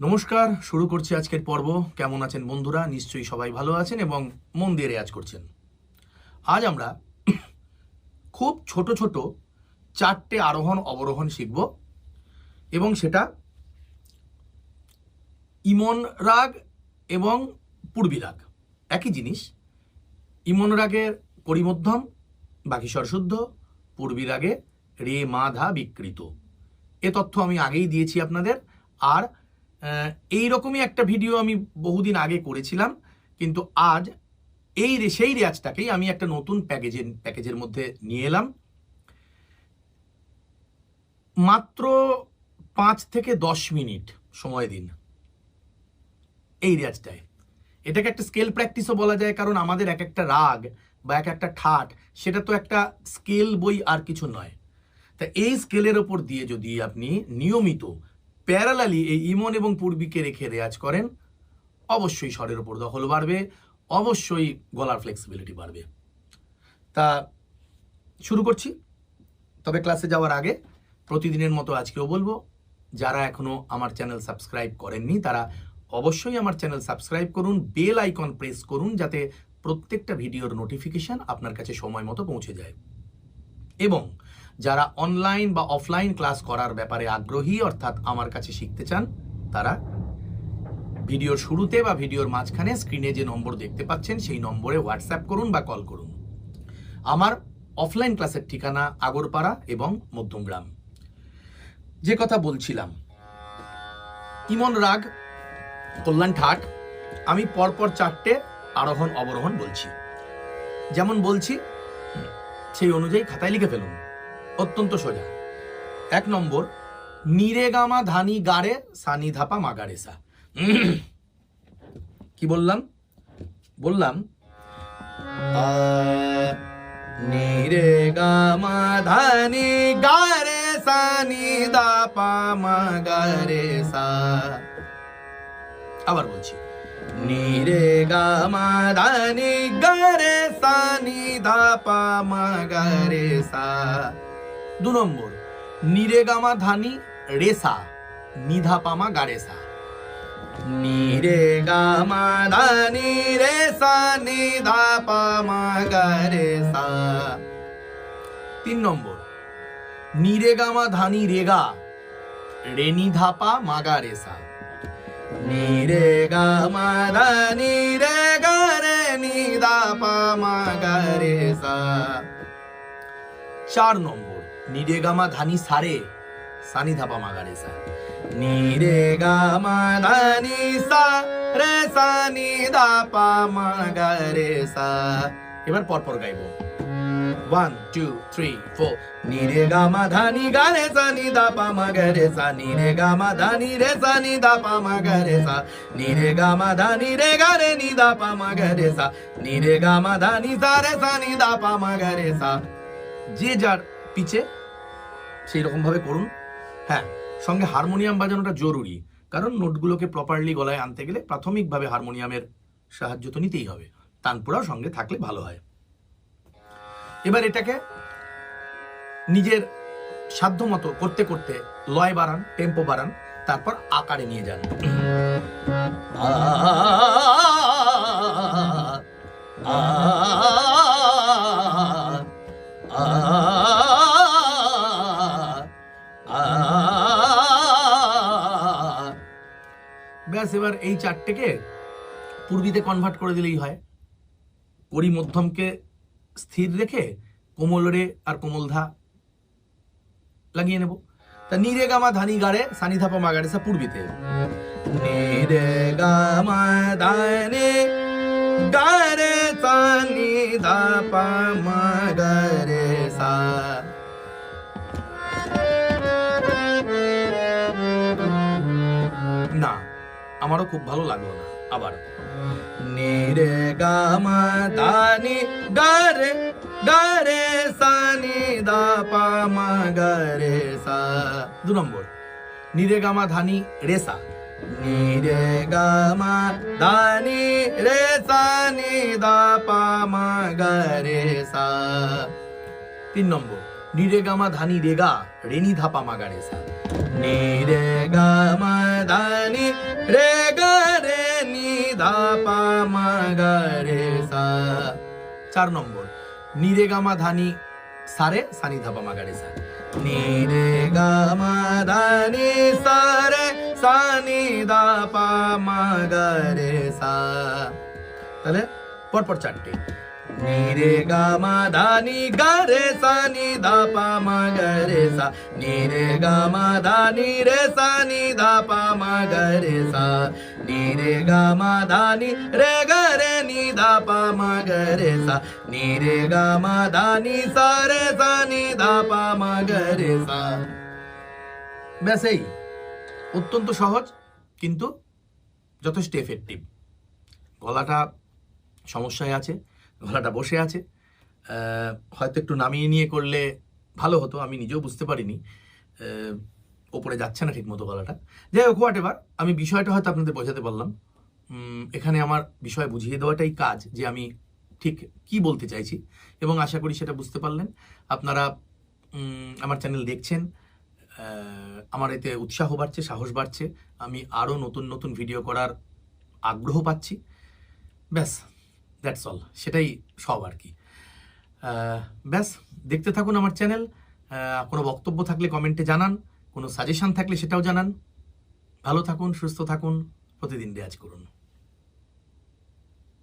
নমস্কার, শুরু করছি আজকের পর্ব। কেমন আছেন বন্ধুরা? নিশ্চয়ই সবাই ভালো আছেন এবং মন দিয়ে রেয়াজ করছেন। আজ আমরা খুব ছোট ছোট চারটে আরোহণ অবরোহণ শিখব এবং সেটা ইমন রাগ এবং পূর্বী রাগ। একই জিনিস, ইমন রাগের পরিমধ্যম বাকি স্বরশুদ্ধ পূর্বী রাগে রে মা ধা বিকৃত। এ তথ্য আমি আগেই দিয়েছি আপনাদের। আর এই রকমই একটা ভিডিও আমি বহুদিন আগে করেছিলাম, কিন্তু আজ এই সেই রেয়াজটাকেই আমি একটা নতুন প্যাকেজের প্যাকেজের মধ্যে নিয়ে এলাম। মাত্র পাঁচ থেকে দশ মিনিট সময় দিন এই রেয়াজটায়। এটাকে একটা স্কেল প্র্যাকটিসও বলা যায়, কারণ আমাদের এক একটা রাগ বা এক একটা ঠাট, সেটা তো একটা স্কেল বই আর কিছু নয়। তা এই স্কেলের ওপর দিয়ে যদি আপনি নিয়মিত প্যারালালি এই ইমন এবং পূর্বীকে রেখে রেয়াজ করেন, অবশ্যই স্বরের ওপর দখল বাড়বে, অবশ্যই গলার ফ্লেক্সিবিলিটি বাড়বে। তা শুরু করছি। তবে ক্লাসে যাওয়ার আগে প্রতিদিনের মতো আজকেও বলব, যারা এখনও আমার চ্যানেল সাবস্ক্রাইব করেননি, তারা অবশ্যই আমার চ্যানেল সাবস্ক্রাইব করুন বেল আইকন প্রেস করুন, যাতে প্রত্যেকটা ভিডিওর নোটিফিকেশন আপনার কাছে সময় মতো পৌঁছে যায়। এবং যারা অনলাইন বা অফলাইন ক্লাস করার ব্যাপারে আগ্রহী, অর্থাৎ আমার কাছে শিখতে চান, তারা ভিডিওর শুরুতে বা ভিডিওর মাঝখানে স্ক্রিনে যে নম্বর দেখতে পাচ্ছেন, সেই নম্বরে হোয়াটসঅ্যাপ করুন বা কল করুন। আমার অফলাইন ক্লাসের ঠিকানা আগরপাড়া এবং মধ্যমগ্রাম। যে কথা বলছিলাম, ইমন রাগ, কল্যাণ ঠাট, আমি পরপর চারটে আরোহণ অবরোহণ বলছি। যেমন বলছি সেই অনুযায়ী খাতায় লিখে ফেলুন। অত্যন্ত সোজা। এক নম্বর, নিরেগামা ধানি গারে সানি ধাপা মাগারে সা। কি বললাম? বললাম নিরেগামা ধানি গারে সানি ধাপা মাগারে সা। আবার বলছি। নিরে গামা ধানি গারে সা নি পা মা গা রে সা দু নম্বর নিরে গামা ধানি রেসা নিধা পামা গারে সা নিরে গামা ধানি রেসা নিধা পামা গারে সা তিন নম্বর নিরে গামা ধানি রেগা রেনি ধাপা মাগা রেসা নিরে গা মাদা নিরে গা রে নি দা পা মা গা রে সা চার নম্বর নিরে গা মা ধানি সারে সানি ধাপা মা গা রে সা নিরে গা মা ধানি সা রে সানি দা পা মা গা রে সা এবার পরপর গাইবো ওয়ান টু থ্রি ফোর নি রে গা মা ধা নি গা রে সা নি দা পা মা গা রে সা নি রে গা মা ধা নি রে সা নি দা পা মা গা রে সা নি রে গা মা ধা নি রে গা রে নি দা পা মা গা রে সা নি রে গা মা ধা নি সা রে সা নি দা পা মা গা রে সা যে যার পিছে সেই রকম ভাবে করুন। হ্যাঁ সঙ্গে হারমোনিয়াম বাজানোটা জরুরি। কারণ নোটগুলোকে প্রপারলি গলায় আনতে গেলে প্রাথমিকভাবে হারমোনিয়ামের সাহায্য তো নিতেই হবে। তানপুরাও সঙ্গে থাকলে ভালো হয়। এবার এটাকে নিজের সাধ্য মতো করতে করতে লয় বাড়ান টেম্পো বাড়ান, তারপর আকারে নিয়ে যান। ব্যাস, এবার এই চারটেকে পূর্বীতে কনভার্ট করে দিলেই হয়। করি মধ্যমকে স্থির রেখে কোমল রে আর কোমলধা লাগিয়ে নেব। তা নিরে গামা ধানি গাড়ে, সানি ধাপা মাগাড়ে সা পূর্বীতে। নিরে গামা ধানি গারে সানি ধাপা মাগারে সা। না, আমারও খুব ভালো লাগল না। আবার। নিরে গামা গারে গারে সানি দা পা মা গারে সা। দু নম্বর। নিরে গামা ধানি রেসা নিরে গামা দানি রে সানি দা পা মা গারে সা। তিন নম্বর। নিরে গামা ধানি রেগা রেনি ধাপা মাগা রে সা। নিরে গামা ধানি রেগা রে ধাপা মাগা রে সা চার নম্বর। নিরে গামা ধানি সারে, সানি ধাপা মাগা রে সা নিরে গামা ধানি সারে সানি ধাপা মাগা রে সা তাহলে পরপর চারটে। নিরে গামা ধানি গারে সানি ধাপা মাগরে সা নিরে গামা ধানি রে সানি ধাপা মাগরে সা নিরে গামা ধানি রে গরে নি ধাপা মাগরে সা নিরে গামা ধানি সা রে সানি ধাপা মাগরে সা ব্যাস এই অত্যন্ত সহজ কিন্তু যথেষ্ট এফেক্টিভ গলাটা সমস্যায় আছে, গলাটা বসে আছে হয়তো একটু নামিয়ে নিয়ে করলে ভালো হতো, আমি নিজেও বুঝতে পারিনি। ওপরে যাচ্ছে না ঠিকমতো গলাটা। যাই হোক হোয়াট এবার আমি বিষয়টা হয়তো আপনাদের বোঝাতে পারলাম। এখানে আমার বিষয় বুঝিয়ে দেওয়াটাই কাজ যে আমি ঠিক কি বলতে চাইছি, এবং আশা করি সেটা বুঝতে পারলেন। আপনারা আমার চ্যানেল দেখছেন আমার এতে উৎসাহ বাড়ছে, সাহস বাড়ছে। আমি আরও নতুন নতুন ভিডিও করার আগ্রহ পাচ্ছি। ব্যাস দ্যাটস অল সেটাই সব আর কি। ব্যাস, দেখতে থাকুন আমার চ্যানেল কোনো বক্তব্য থাকলে কমেন্টে জানান। কোনো সাজেশান থাকলে সেটাও জানান। ভালো থাকুন সুস্থ থাকুন প্রতিদিন রেয়াজ করুন।